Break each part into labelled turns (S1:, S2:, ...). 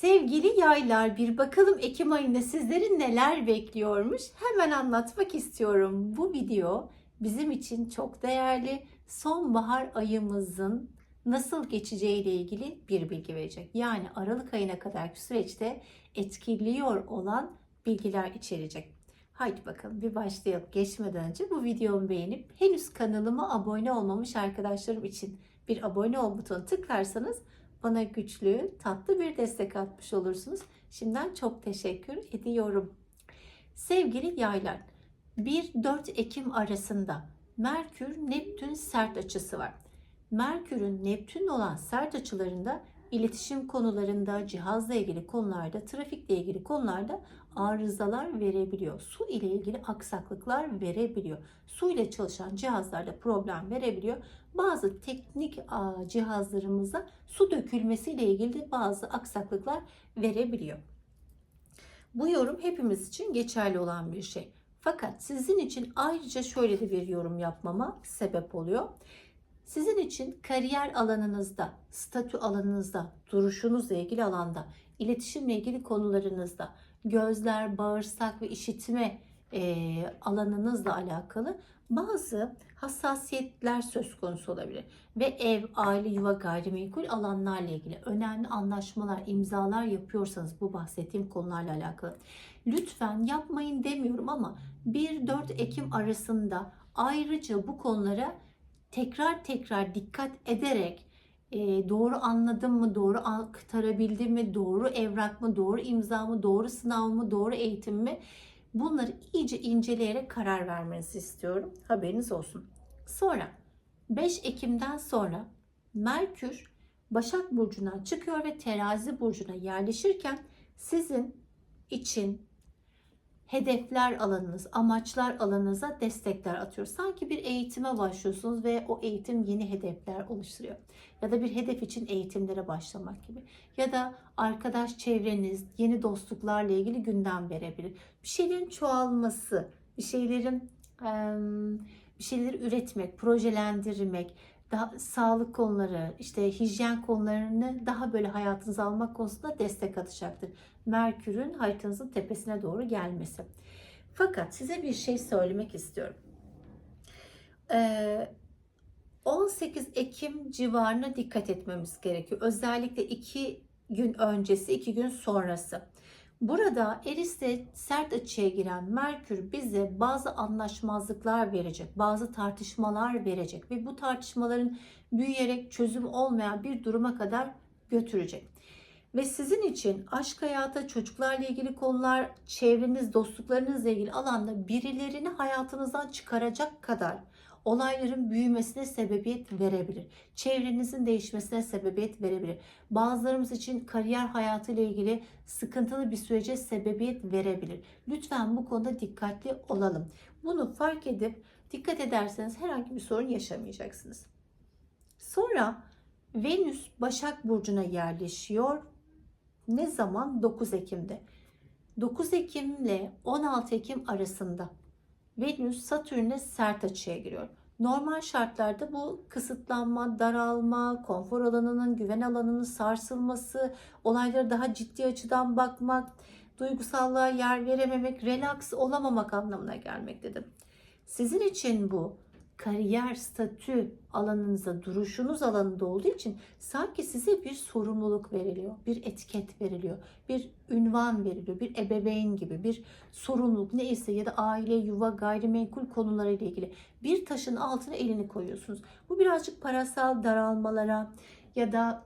S1: Sevgili yaylar bir bakalım Ekim ayında sizleri neler bekliyormuş hemen anlatmak istiyorum. Bu video bizim için çok değerli. Sonbahar ayımızın nasıl geçeceği ile ilgili bir bilgi verecek. Yani Aralık ayına kadarki süreçte etkiliyor olan bilgiler içerecek. Haydi bakalım bir başlayalım. Geçmeden önce bu videomu beğenip henüz kanalıma abone olmamış arkadaşlarım için bir abone ol butonu tıklarsanız bana güçlü, tatlı bir destek atmış olursunuz. Şimdiden çok teşekkür ediyorum. Sevgili yaylar, 1-4 Ekim arasında Merkür Neptün sert açısı var. Merkür'ün Neptün olan sert açılarında iletişim konularında, cihazla ilgili konularda, trafikle ilgili konularda arızalar verebiliyor. Su ile ilgili aksaklıklar verebiliyor. Su ile çalışan cihazlarda problem verebiliyor. Bazı teknik aa, cihazlarımızda su dökülmesi ile ilgili bazı aksaklıklar verebiliyor. Bu yorum hepimiz için geçerli olan bir şey. Fakat sizin için ayrıca şöyle de bir yorum yapmama sebep oluyor. Sizin için kariyer alanınızda, statü alanınızda, duruşunuzla ilgili alanda, iletişimle ilgili konularınızda, gözler, bağırsak ve işitme e, alanınızla alakalı bazı hassasiyetler söz konusu olabilir. Ve ev, aile, yuva, gayrimenkul alanlarla ilgili önemli anlaşmalar, imzalar yapıyorsanız bu bahsettiğim konularla alakalı. Lütfen yapmayın demiyorum ama 1-4 Ekim arasında ayrıca bu konulara tekrar tekrar dikkat ederek e, doğru anladım mı, doğru aktarabildim mi, doğru evrak mı, doğru imza mı, doğru sınav mı, doğru eğitim mi bunları iyice inceleyerek karar vermenizi istiyorum. Haberiniz olsun. Sonra 5 Ekim'den sonra Merkür Başak Burcu'na çıkıyor ve Terazi Burcu'na yerleşirken sizin için hedefler alanınız, amaçlar alanınıza destekler atıyor. Sanki bir eğitime başlıyorsunuz ve o eğitim yeni hedefler oluşturuyor. Ya da bir hedef için eğitimlere başlamak gibi. Ya da arkadaş çevreniz yeni dostluklarla ilgili gündem verebilir. Bir şeylerin çoğalması, bir şeylerin bir şeyleri üretmek, projelendirmek, daha sağlık konuları, işte hijyen konularını daha böyle hayatınıza almak konusunda destek atacaktır. Merkür'ün haritanızın tepesine doğru gelmesi. Fakat size bir şey söylemek istiyorum. Ee, 18 Ekim civarına dikkat etmemiz gerekiyor. Özellikle 2 gün öncesi, 2 gün sonrası. Burada Eris'te sert açıya giren Merkür bize bazı anlaşmazlıklar verecek, bazı tartışmalar verecek ve bu tartışmaların büyüyerek çözüm olmayan bir duruma kadar götürecek. Ve sizin için aşk hayatı, çocuklarla ilgili konular, çevreniz, dostluklarınızla ilgili alanda birilerini hayatınızdan çıkaracak kadar olayların büyümesine sebebiyet verebilir. Çevrenizin değişmesine sebebiyet verebilir. Bazılarımız için kariyer hayatı ile ilgili sıkıntılı bir sürece sebebiyet verebilir. Lütfen bu konuda dikkatli olalım. Bunu fark edip dikkat ederseniz herhangi bir sorun yaşamayacaksınız. Sonra Venüs Başak Burcu'na yerleşiyor. Ne zaman? 9 Ekim'de. 9 Ekim ile 16 Ekim arasında Venüs Satürn'e sert açıya giriyor. Normal şartlarda bu kısıtlanma, daralma, konfor alanının, güven alanının sarsılması, olaylara daha ciddi açıdan bakmak, duygusallığa yer verememek, relax olamamak anlamına gelmektedir. Sizin için bu kariyer, statü alanınıza, duruşunuz alanında olduğu için sanki size bir sorumluluk veriliyor, bir etiket veriliyor, bir ünvan veriliyor, bir ebeveyn gibi bir sorumluluk neyse ya da aile, yuva, gayrimenkul konularıyla ilgili bir taşın altına elini koyuyorsunuz. Bu birazcık parasal daralmalara ya da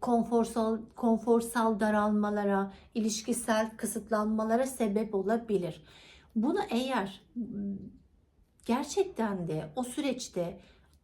S1: konforsal, konforsal daralmalara, ilişkisel kısıtlanmalara sebep olabilir. Bunu eğer gerçekten de o süreçte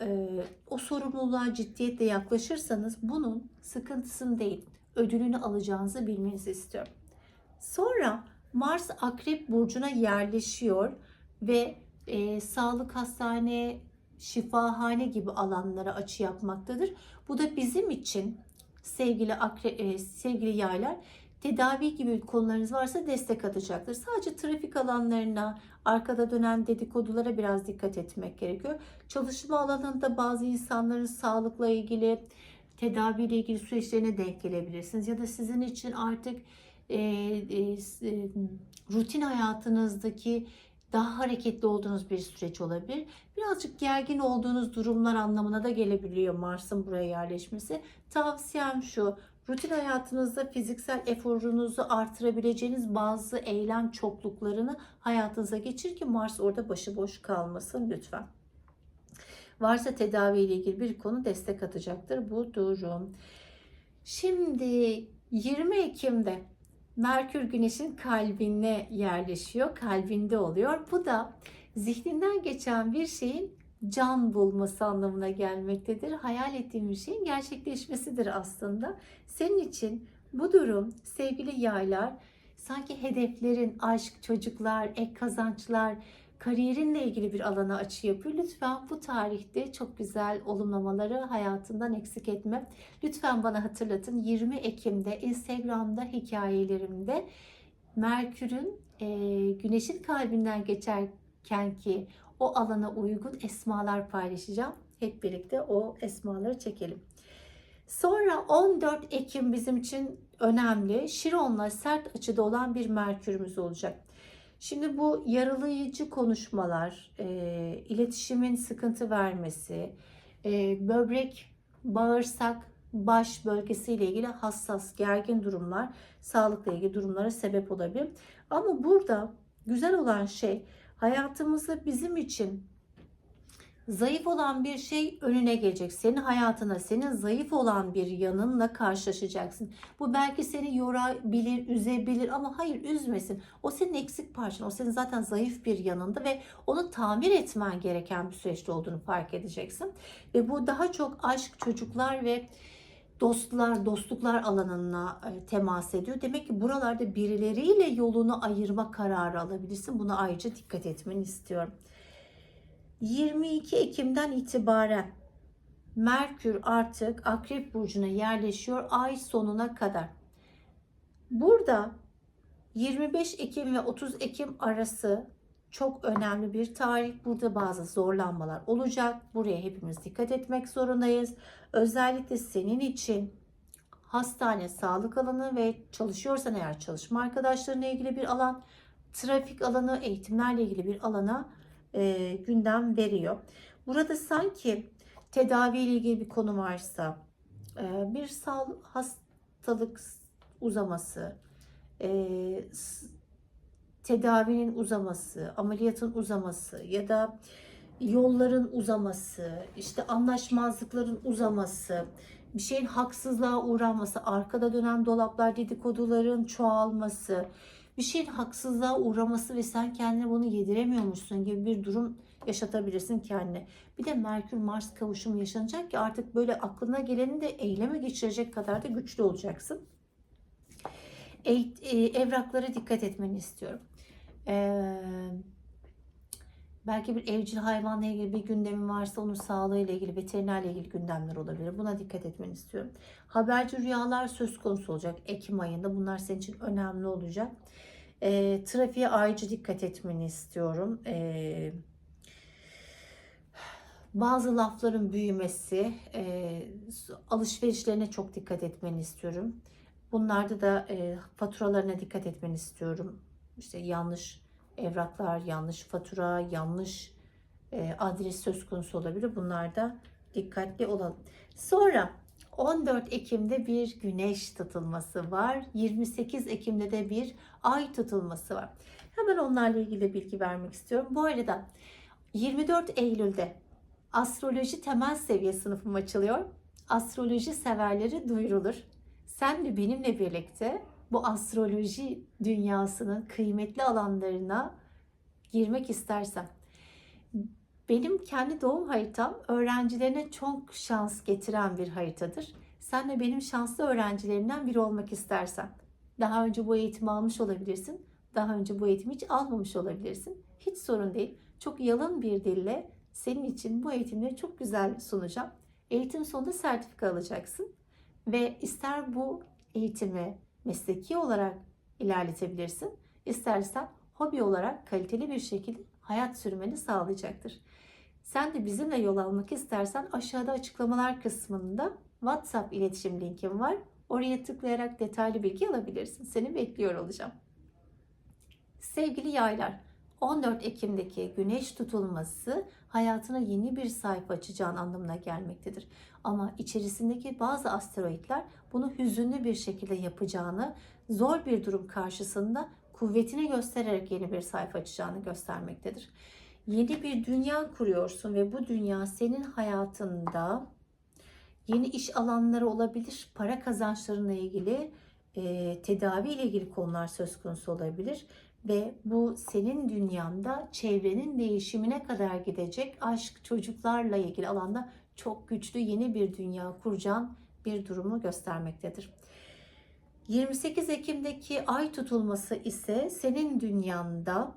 S1: e, o sorumluluğa ciddiyetle yaklaşırsanız bunun sıkıntısını değil, ödülünü alacağınızı bilmenizi istiyorum. Sonra Mars Akrep Burcu'na yerleşiyor ve e, sağlık hastane, şifahane gibi alanlara açı yapmaktadır. Bu da bizim için sevgili akre, e, sevgili yaylar tedavi gibi konularınız varsa destek atacaktır. Sadece trafik alanlarına, arkada dönen dedikodulara biraz dikkat etmek gerekiyor. Çalışma alanında bazı insanların sağlıkla ilgili tedaviyle ilgili süreçlerine denk gelebilirsiniz. Ya da sizin için artık e, e, e, rutin hayatınızdaki daha hareketli olduğunuz bir süreç olabilir. Birazcık gergin olduğunuz durumlar anlamına da gelebiliyor Mars'ın buraya yerleşmesi. Tavsiyem şu, rutin hayatınızda fiziksel eforunuzu artırabileceğiniz bazı eylem çokluklarını hayatınıza geçir ki Mars orada başıboş kalmasın lütfen. Varsa tedavi ile ilgili bir konu destek atacaktır bu durum. Şimdi 20 Ekim'de Merkür Güneş'in kalbine yerleşiyor, kalbinde oluyor. Bu da zihninden geçen bir şeyin can bulması anlamına gelmektedir. Hayal ettiğin bir şeyin gerçekleşmesidir aslında. Senin için bu durum sevgili yaylar sanki hedeflerin, aşk, çocuklar, ek kazançlar, kariyerinle ilgili bir alana açı yapıyor. Lütfen bu tarihte çok güzel olumlamaları hayatından eksik etme. Lütfen bana hatırlatın 20 Ekim'de Instagram'da hikayelerimde Merkür'ün e, Güneş'in kalbinden geçerken ki o alana uygun esmalar paylaşacağım. Hep birlikte o esmaları çekelim. Sonra 14 Ekim bizim için önemli. Şiron'la sert açıda olan bir Merkür'ümüz olacak. Şimdi bu yaralayıcı konuşmalar, e, iletişimin sıkıntı vermesi, e, böbrek, bağırsak, baş bölgesiyle ilgili hassas, gergin durumlar, sağlıkla ilgili durumlara sebep olabilir. Ama burada güzel olan şey hayatımızda bizim için zayıf olan bir şey önüne gelecek. Senin hayatına senin zayıf olan bir yanınla karşılaşacaksın. Bu belki seni yorabilir, üzebilir ama hayır üzmesin. O senin eksik parçan. O senin zaten zayıf bir yanında ve onu tamir etmen gereken bir süreçte olduğunu fark edeceksin. Ve bu daha çok aşk, çocuklar ve dostlar, dostluklar alanına e, temas ediyor. Demek ki buralarda birileriyle yolunu ayırma kararı alabilirsin. Buna ayrıca dikkat etmeni istiyorum. 22 Ekim'den itibaren Merkür artık Akrep Burcu'na yerleşiyor ay sonuna kadar. Burada 25 Ekim ve 30 Ekim arası çok önemli bir tarih. Burada bazı zorlanmalar olacak. Buraya hepimiz dikkat etmek zorundayız. Özellikle senin için hastane, sağlık alanı ve çalışıyorsan eğer çalışma arkadaşlarına ilgili bir alan, trafik alanı, eğitimlerle ilgili bir alana e, gündem veriyor. Burada sanki tedavi ile ilgili bir konu varsa, e, bir sağ hastalık uzaması, e, tedavinin uzaması, ameliyatın uzaması ya da yolların uzaması, işte anlaşmazlıkların uzaması, bir şeyin haksızlığa uğraması, arkada dönen dolaplar dedikoduların çoğalması, bir şeyin haksızlığa uğraması ve sen kendine bunu yediremiyormuşsun gibi bir durum yaşatabilirsin kendine. Bir de Merkür Mars kavuşumu yaşanacak ki artık böyle aklına geleni de eyleme geçirecek kadar da güçlü olacaksın. E, evraklara dikkat etmeni istiyorum. Ee, belki bir evcil hayvanla ilgili bir gündemin varsa onun sağlığıyla ilgili, veterinerle ilgili gündemler olabilir. Buna dikkat etmeni istiyorum. Haberci rüyalar söz konusu olacak Ekim ayında. Bunlar senin için önemli olacak. Ee, trafiğe ayrıca dikkat etmeni istiyorum. Ee, bazı lafların büyümesi, e, alışverişlerine çok dikkat etmeni istiyorum. Bunlarda da e, faturalarına dikkat etmeni istiyorum. İşte yanlış evraklar, yanlış fatura, yanlış e, adres söz konusu olabilir. Bunlarda dikkatli olalım. Sonra 14 Ekim'de bir güneş tutulması var. 28 Ekim'de de bir ay tutulması var. Hemen onlarla ilgili bilgi vermek istiyorum. Bu arada 24 Eylül'de astroloji temel seviye sınıfım açılıyor. Astroloji severleri duyurulur. Sen de benimle birlikte bu astroloji dünyasının kıymetli alanlarına girmek istersen benim kendi doğum haritam öğrencilerine çok şans getiren bir haritadır. Sen de benim şanslı öğrencilerimden biri olmak istersen daha önce bu eğitimi almış olabilirsin. Daha önce bu eğitimi hiç almamış olabilirsin. Hiç sorun değil. Çok yalın bir dille senin için bu eğitimleri çok güzel sunacağım. Eğitim sonunda sertifika alacaksın ve ister bu eğitimi mesleki olarak ilerletebilirsin, istersen hobi olarak kaliteli bir şekilde hayat sürmeni sağlayacaktır. Sen de bizimle yol almak istersen aşağıda açıklamalar kısmında WhatsApp iletişim linkim var. Oraya tıklayarak detaylı bilgi alabilirsin. Seni bekliyor olacağım. Sevgili yaylar, 14 Ekim'deki güneş tutulması hayatına yeni bir sayfa açacağın anlamına gelmektedir. Ama içerisindeki bazı asteroitler bunu hüzünlü bir şekilde yapacağını, zor bir durum karşısında kuvvetini göstererek yeni bir sayfa açacağını göstermektedir. Yeni bir dünya kuruyorsun ve bu dünya senin hayatında yeni iş alanları olabilir, para kazançlarına ilgili, e, tedavi ile ilgili konular söz konusu olabilir ve bu senin dünyanda çevrenin değişimine kadar gidecek aşk, çocuklarla ilgili alanda çok güçlü yeni bir dünya kuracağın bir durumu göstermektedir. 28 Ekim'deki ay tutulması ise senin dünyanda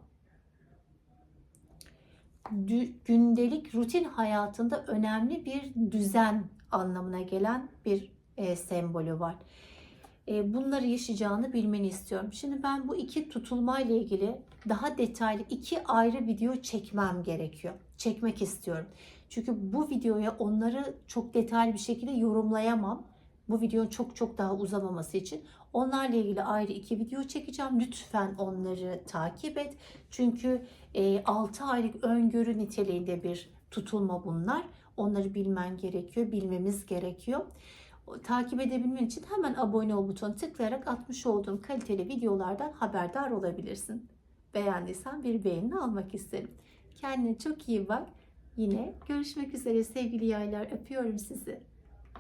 S1: dü- gündelik rutin hayatında önemli bir düzen anlamına gelen bir e, sembolü var. E, bunları yaşayacağını bilmeni istiyorum. Şimdi ben bu iki tutulmayla ilgili daha detaylı iki ayrı video çekmem gerekiyor. Çekmek istiyorum. Çünkü bu videoya onları çok detaylı bir şekilde yorumlayamam. Bu videonun çok çok daha uzamaması için. Onlarla ilgili ayrı iki video çekeceğim. Lütfen onları takip et. Çünkü 6 aylık öngörü niteliğinde bir tutulma bunlar. Onları bilmen gerekiyor, bilmemiz gerekiyor. Takip edebilmen için hemen abone ol butonuna tıklayarak atmış olduğum kaliteli videolardan haberdar olabilirsin. Beğendiysen bir beğeni almak isterim. Kendine çok iyi bak. Yine görüşmek üzere sevgili yaylar. Öpüyorum sizi.